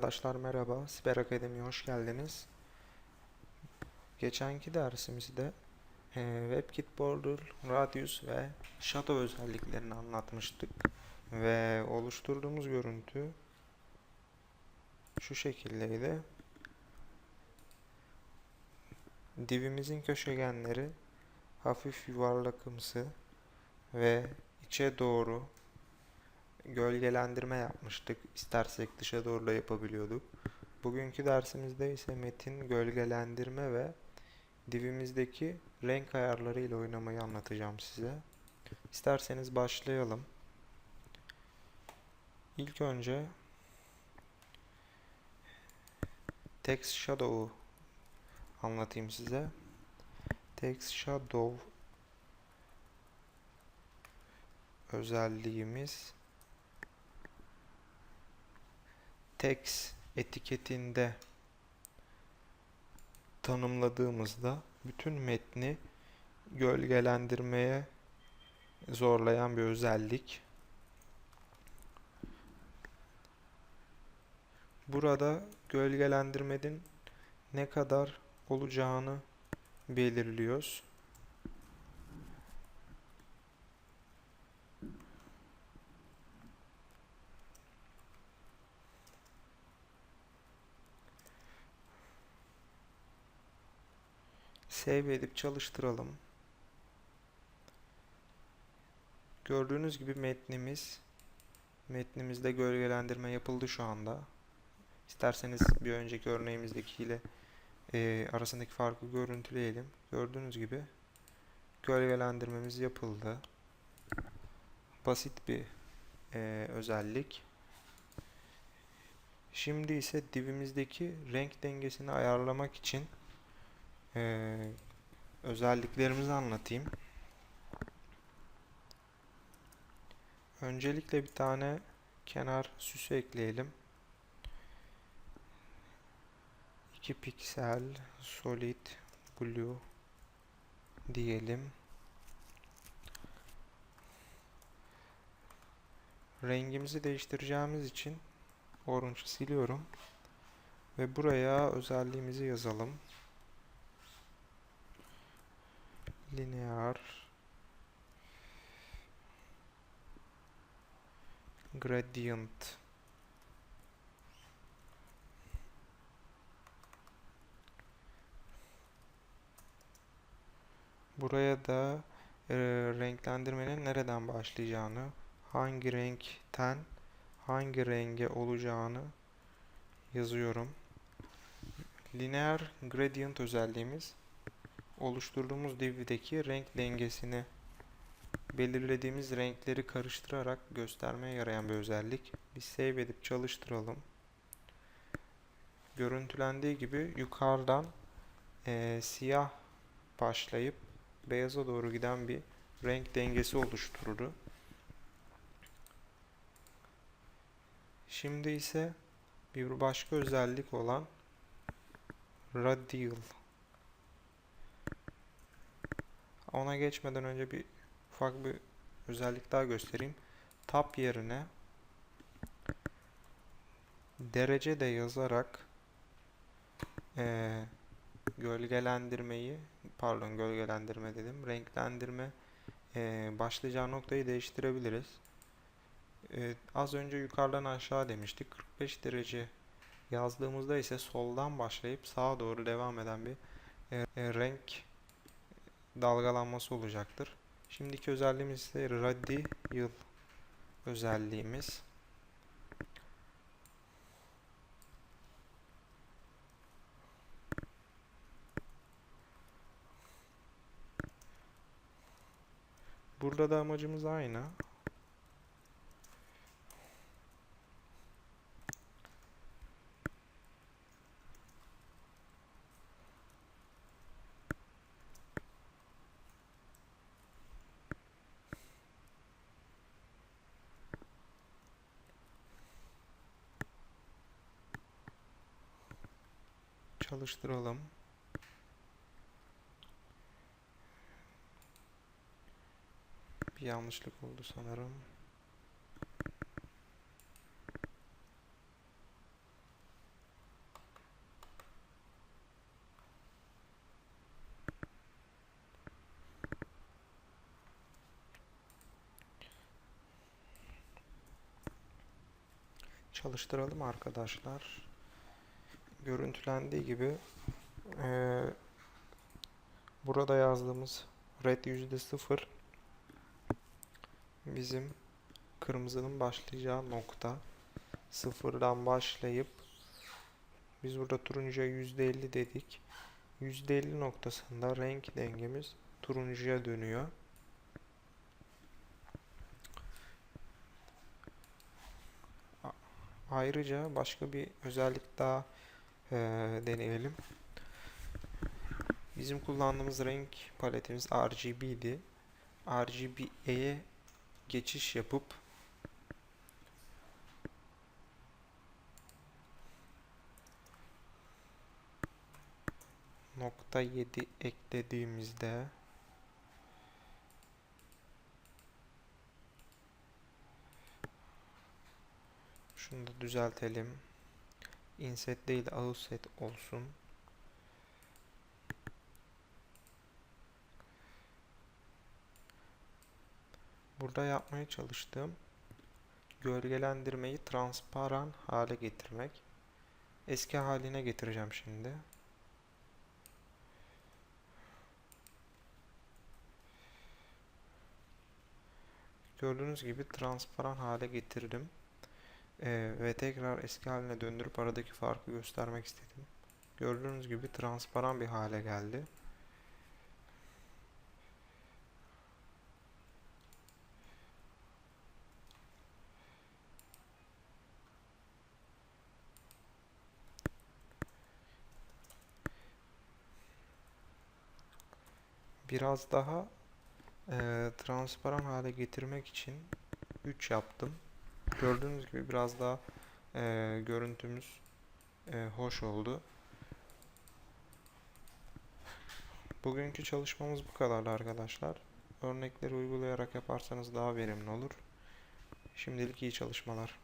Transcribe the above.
Arkadaşlar merhaba, Siber Akademi'ye hoş geldiniz. Geçenki dersimizde e, WebKit Border, Radius ve Shadow özelliklerini anlatmıştık. Ve oluşturduğumuz görüntü şu şekildeydi. Divimizin köşegenleri hafif yuvarlakımsı ve içe doğru gölgelendirme yapmıştık. İstersek dışa doğru da yapabiliyorduk. Bugünkü dersimizde ise metin gölgelendirme ve divimizdeki renk ayarları ile oynamayı anlatacağım size. İsterseniz başlayalım. İlk önce Text Shadow'u anlatayım size. Text Shadow özelliğimiz text etiketinde tanımladığımızda bütün metni gölgelendirmeye zorlayan bir özellik. Burada gölgelendirmenin ne kadar olacağını belirliyoruz. Save edip çalıştıralım. Gördüğünüz gibi metnimiz metnimizde gölgelendirme yapıldı şu anda. İsterseniz bir önceki örneğimizdekiyle e, arasındaki farkı görüntüleyelim. Gördüğünüz gibi gölgelendirmemiz yapıldı. Basit bir e, özellik. Şimdi ise divimizdeki renk dengesini ayarlamak için ee, özelliklerimizi anlatayım. Öncelikle bir tane kenar süsü ekleyelim. 2 piksel solid blue diyelim. Rengimizi değiştireceğimiz için orange siliyorum ve buraya özelliğimizi yazalım. Linear gradient Buraya da e, renklendirmenin nereden başlayacağını, hangi renkten hangi renge olacağını yazıyorum. Linear gradient özelliğimiz oluşturduğumuz div'deki renk dengesini belirlediğimiz renkleri karıştırarak göstermeye yarayan bir özellik. Bir save edip çalıştıralım. Görüntülendiği gibi yukarıdan e, siyah başlayıp beyaza doğru giden bir renk dengesi oluşturdu. Şimdi ise bir başka özellik olan radial Ona geçmeden önce bir ufak bir özellik daha göstereyim. Tab yerine derece de yazarak e, gölgelendirmeyi pardon gölgelendirme dedim renklendirme e, başlayacağı noktayı değiştirebiliriz. E, az önce yukarıdan aşağı demiştik. 45 derece yazdığımızda ise soldan başlayıp sağa doğru devam eden bir e, renk dalgalanması olacaktır. Şimdiki özelliğimiz ise radial özelliğimiz. Burada da amacımız aynı. çalıştıralım. Bir yanlışlık oldu sanırım. Çalıştıralım arkadaşlar. Görüntülendiği gibi eee, burada yazdığımız red yüzde sıfır bizim kırmızının başlayacağı nokta sıfırdan başlayıp biz burada turuncuya yüzde elli dedik. Yüzde elli noktasında renk dengemiz turuncuya dönüyor. Ayrıca başka bir özellik daha eee, deneyelim. Bizim kullandığımız renk paletimiz RGB'di. RGB'ye geçiş yapıp nokta 7 eklediğimizde şunu da düzeltelim. Inset değil de outset olsun. Burada yapmaya çalıştığım gölgelendirmeyi transparan hale getirmek. Eski haline getireceğim şimdi. Gördüğünüz gibi transparan hale getirdim. Ee, ve tekrar eski haline döndürüp aradaki farkı göstermek istedim. Gördüğünüz gibi transparan bir hale geldi. Biraz daha eee, transparan hale getirmek için 3 yaptım. Gördüğünüz gibi biraz daha eee, görüntümüz eee, hoş oldu. Bugünkü çalışmamız bu kadardı arkadaşlar. Örnekleri uygulayarak yaparsanız daha verimli olur. Şimdilik iyi çalışmalar.